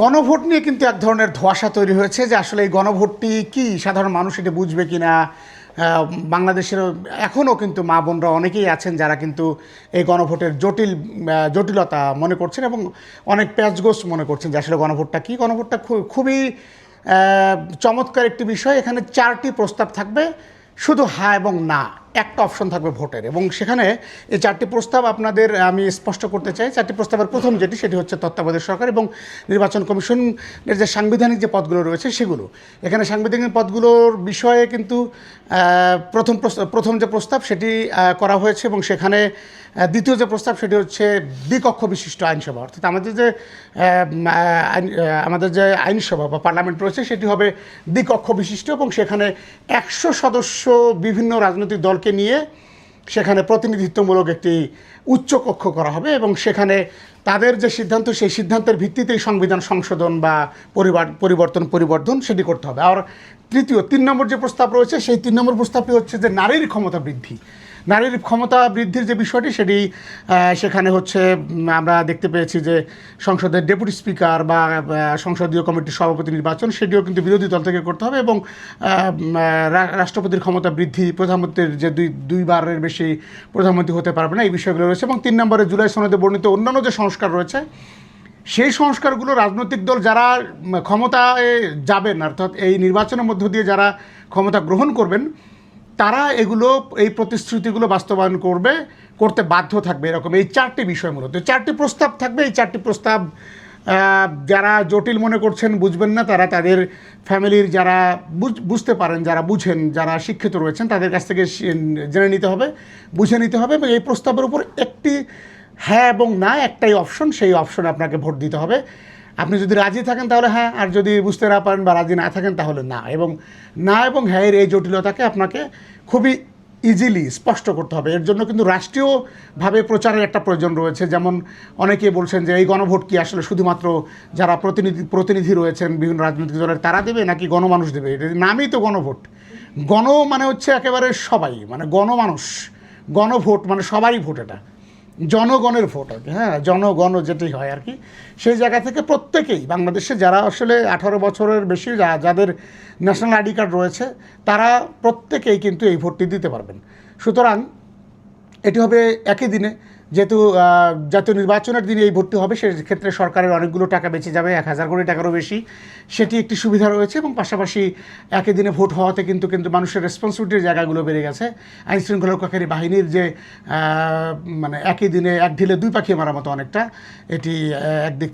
গণভোট নিয়ে কিন্তু এক ধরনের ধোঁয়াশা তৈরি হয়েছে যে আসলে এই গণভোটটি কি? সাধারণ মানুষ এটা বুঝবে কি না বাংলাদেশের এখনও কিন্তু মা বোনরা অনেকেই আছেন যারা কিন্তু এই গণভোটের জটিল জটিলতা মনে করছেন এবং অনেক প্যাচগোস মনে করছেন যে আসলে গণভোটটা কী? গণভোটটা খুবই চমৎকার একটি বিষয়। এখানে চারটি প্রস্তাব থাকবে, শুধু হা এবং না। একটা অপশন থাকবে ভোটের এবং সেখানে এই চারটি প্রস্তাব আপনাদের, আমি স্পষ্ট করতে চাই। চারটি প্রস্তাবের প্রথম যেটি, সেটি হচ্ছে তত্ত্বাবধায়ক সরকার এবং নির্বাচন কমিশনের যে সাংবিধানিক যে পদগুলো রয়েছে সেগুলো। এখানে সাংবিধানিক পদগুলোর বিষয়ে কিন্তু প্রথম প্রথম যে প্রস্তাব সেটি করা হয়েছে এবং সেখানে দ্বিতীয় যে প্রস্তাব সেটি হচ্ছে দ্বিকক্ষ বিশিষ্ট আইনসভা। অর্থাৎ আমাদের যে আমাদের যে আইনসভা বা পার্লামেন্ট রয়েছে সেটি হবে দ্বিকক্ষ বিশিষ্ট এবং সেখানে একশো সদস্য বিভিন্ন রাজনৈতিক দলকে নিয়ে সেখানে প্রতিনিধিত্বমূলক একটি উচ্চ কক্ষ করা হবে এবং সেখানে তাদের যে সিদ্ধান্ত, সেই সিদ্ধান্তের ভিত্তিতেই সংবিধান সংশোধন বা পরিবার, পরিবর্তন, পরিবর্ধন সেটি করতে হবে। আর তৃতীয়, তিন নম্বর যে প্রস্তাব রয়েছে, সেই তিন নম্বর প্রস্তাবটি হচ্ছে যে নারীর ক্ষমতা বৃদ্ধি। নারীর ক্ষমতা বৃদ্ধির যে বিষয়টি সেটি সেখানে হচ্ছে আমরা দেখতে পেয়েছি যে সংসদের ডেপুটি স্পিকার বা সংসদীয় কমিটির সভাপতি নির্বাচন, সেটিও কিন্তু বিরোধী দল থেকে করতে হবে এবং রাষ্ট্রপতির ক্ষমতা বৃদ্ধি প্রধানমন্ত্রীর যে দুই, দুইবারের বেশি প্রধানমন্ত্রী হতে পারবে না, এই বিষয়গুলো রয়েছে এবং তিন নম্বরে জুলাই সনদে বর্ণিত অন্যান্য যে সংস্কার রয়েছে, সেই সংস্কারগুলো রাজনৈতিক দল যারা ক্ষমতায় যাবেন, অর্থাৎ এই নির্বাচনের মধ্য দিয়ে যারা ক্ষমতা গ্রহণ করবেন তারা এগুলো, এই প্রতিশ্রুতিগুলো বাস্তবায়ন করবে, করতে বাধ্য থাকবে এরকম। এই চারটি বিষয় মূলত। চারটি প্রস্তাব থাকবে, এই চারটি প্রস্তাব যারা জটিল মনে করছেন বুঝবেন না, তারা তাদের ফ্যামিলির যারা বুঝ- বুঝতে পারেন, যারা বুঝেন, যারা শিক্ষিত রয়েছেন, তাদের কাছ থেকে জেনে নিতে হবে, বুঝে নিতে হবে এবং এই প্রস্তাবের উপর একটি হ্যাঁ এবং না একটাই অপশন, সেই অপশনে আপনাকে ভোট দিতে হবে। আপনি যদি রাজি থাকেন তাহলে হ্যাঁ আর যদি বুঝতে না পারেন বা রাজি না থাকেন তাহলে না। এবং না এবং হ্যাঁ এই জটিলতাকে আপনাকে খুবই ইজিলি স্পষ্ট করতে হবে। এর জন্য কিন্তু রাষ্ট্রীয়ভাবে প্রচারের একটা প্রয়োজন রয়েছে। যেমন অনেকে বলছেন যে এই গণভোট কি আসলে শুধুমাত্র যারা প্রতিনিধি প্রতিনিধি রয়েছেন বিভিন্ন রাজনৈতিক দলের, তারা দেবে নাকি গণমানুষ দেবে? এটা নামই তো গণভোট। গণ মানে হচ্ছে একেবারে সবাই মানে গণমানুষ। গণভোট মানে সবারই ভোট এটা। জনগণের ভোট কি হ্যাঁ জনগণ যেটি হয় আর কি। সেই জায়গা থেকে প্রত্যেকেই, বাংলাদেশে যারা আসলে আঠারো বছরের বেশি যাদের ন্যাশনাল আইডি কার্ড রয়েছে, তারা প্রত্যেকেই কিন্তু এই ভোটটি দিতে পারবেন। সুতরাং এটি হবে একই দিনে। যেহেতু জাতীয় নির্বাচনের দিনে এই ভর্তি হবে, সেক্ষেত্রে সরকারের অনেকগুলো টাকা বেঁচে যাবে, এক হাজার কোটি টাকারও বেশি। সেটি একটি সুবিধা রয়েছে এবং পাশাপাশি একই দিনে ভোট হওয়াতে কিন্তু কিন্তু মানুষের রেসপন্সিবিলিটির জায়গাগুলো বেড়ে গেছে। আইন শৃঙ্খলা রক্ষাকারী বাহিনীর যে মানে একই দিনে এক ঢিলে দুই পাখি মারা মতো অনেকটা, এটি একদিক